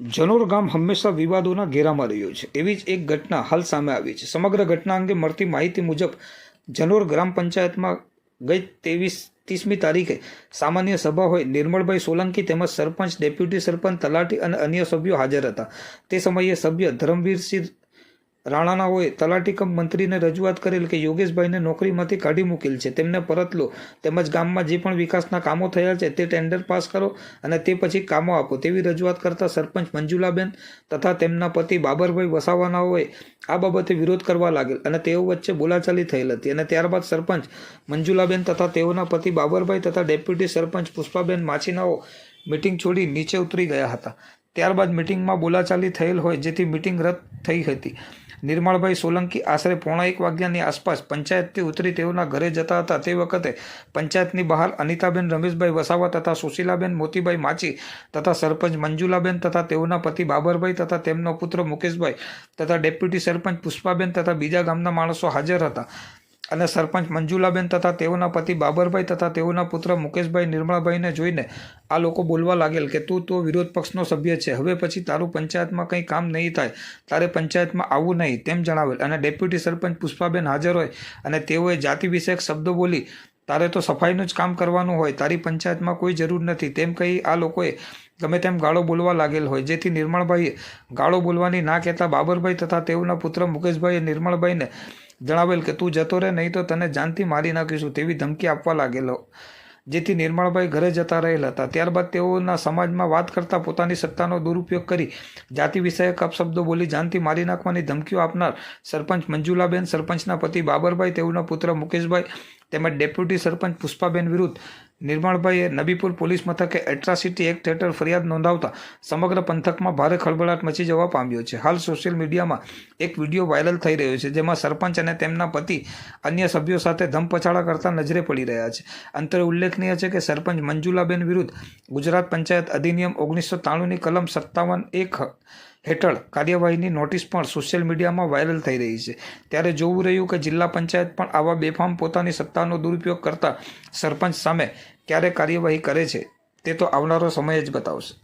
જનોર ગામ હંમેશા વિવાદોના ઘેરામાં રહ્યું છે. એવી જ એક ઘટના હાલ સામે આવી છે. સમગ્ર ઘટના અંગે મળતી માહિતી મુજબ, જનોર ગ્રામ પંચાયતમાં ગઈ ત્રેવીસ, ત્રીસમી તારીખે સામાન્ય સભા હોય. નિર્મળભાઈ સોલંકી તેમજ સરપંચ, ડેપ્યુટી સરપંચ, તલાટી અને અન્ય સભ્યો હાજર હતા. તે સમયે સભ્ય ધરમવીરસિંહ રાણાના હોય તલાટી કમ મંત્રીને રજૂઆત કરેલ કે યોગેશભાઈને નોકરીમાંથી કાઢી મૂકેલ છે. તેમને પરત લો. તેમજ ગામમાં જે પણ વિકાસના કામો થયા છે તે ટેન્ડર પાસ કરો અને તે પછી કામો આપો તેવી રજૂઆત કરતા સરપંચ મંજુલાબેન તથા તેમના પતિ બાબરભાઈ વસાવાના હોય આ બાબતે વિરોધ કરવા લાગેલ અને તેઓ વચ્ચે બોલાચાલી થયેલ હતી અને ત્યારબાદ સરપંચ મંજુલાબેન તથા તેઓના પતિ બાબરભાઈ તથા ડેપ્યુટી સરપંચ પુષ્પાબેન માછીનાઓ મિટિંગ છોડી નીચે ઉતરી ગયા હતા. ત્યારબાદ મિટિંગમાં બોલાચાલી થયેલ હોય જેથી મિટિંગ રદ થઈ હતી. નિર્મળભાઈ સોલંકી આશરે પોણા એક વાગ્યાની આસપાસ પંચાયતથી ઉતરી તેઓના ઘરે જતા હતા. તે વખતે પંચાયતની બહાર અનિતાબેન, રમેશભાઈ વસાવા તથા સુશીલાબેન મોતીભાઈ માચી તથા સરપંચ મંજુલાબેન તથા તેઓના પતિ બાબરભાઈ તથા તેમનો પુત્ર મુકેશભાઈ તથા ડેપ્યુટી સરપંચ પુષ્પાબેન તથા બીજા ગામના માણસો હાજર હતા. અને સરપંચ મંજુલાબેન તથા તેઓના પતિ બાબરભાઈ તથા તેઓના પુત્ર મુકેશભાઈ નિર્મળાભાઈને જોઈને આ લોકો બોલવા લાગેલ કે તું તો વિરોધ પક્ષનો સભ્ય છે. હવે પછી તારું પંચાયતમાં કંઈ કામ નહીં થાય. તારે પંચાયતમાં આવવું નહીં, તેમ જણાવેલ. અને ડેપ્યુટી સરપંચ પુષ્પાબેન હાજર હોય અને તેઓએ જાતિ વિષયક શબ્દો બોલી તારે તો સફાઈનું જ કામ કરવાનું હોય, તારી પંચાયતમાં કોઈ જરૂર નથી. તેમ કહી આ લોકોએ ગમે તેમ ગાળો બોલવા લાગેલ હોય. જેથી નિર્મળભાઈએ ગાળો બોલવાની ના કહેતા બાબરભાઈ તથા તેઓના પુત્ર મુકેશભાઈએ નિર્મળભાઈને જણાવેલ કે, તું જતો રહે, નહીં તો તને જાનથી મારી નાખીશું, તેવી ધમકી આપવા લાગેલો. જેથી નિર્મળભાઈ ઘરે જતા રહેલા હતા. ત્યારબાદ તેઓના સમાજમાં વાત કરતા પોતાની સત્તાનો દુરુપયોગ કરી જાતિ વિષયક અપશબ્દો બોલી જાનથી મારી નાખવાની ધમકીઓ આપનાર સરપંચ મંજુલાબેન, સરપંચના પતિ બાબરભાઈ, તેઓના પુત્ર મુકેશભાઈ તેમજ ડેપ્યુટી સરપંચ પુષ્પાબેન વિરુદ્ધ નિર્મળભાઈએ નબીપુર પોલીસ મથકે એટ્રાસિટી એક્ટ હેઠળ ફરિયાદ નોંધાવતા સમગ્ર પંથકમાં ભારે ખળબળાટ મચી જવા પામ્યો છે. હાલ સોશિયલ મીડિયામાં એક વીડિયો વાયરલ થઈ રહ્યો છે, જેમાં સરપંચ અને તેમના પતિ અન્ય સભ્યો સાથે ધમપછાડા કરતા નજરે પડી રહ્યા છે. અંતરે ઉલ્લેખનીય છે કે સરપંચ મંજુલાબેન વિરુદ્ધ ગુજરાત પંચાયત અધિનિયમ ઓગણીસો ત્રાણુંની કલમ સત્તાવન એક હેઠળ કાર્યવાહીની નોટિસ પણ સોશિયલ મીડિયામાં વાયરલ થઈ રહી છે. ત્યારે જોવું રહ્યું કે જિલ્લા પંચાયત પણ આવા બેફામ પોતાની સત્તાનો દુરુપયોગ કરતા સરપંચ સામે ક્યારે કાર્યવાહી કરે છે તે તો આવનારો સમય જ બતાવશે.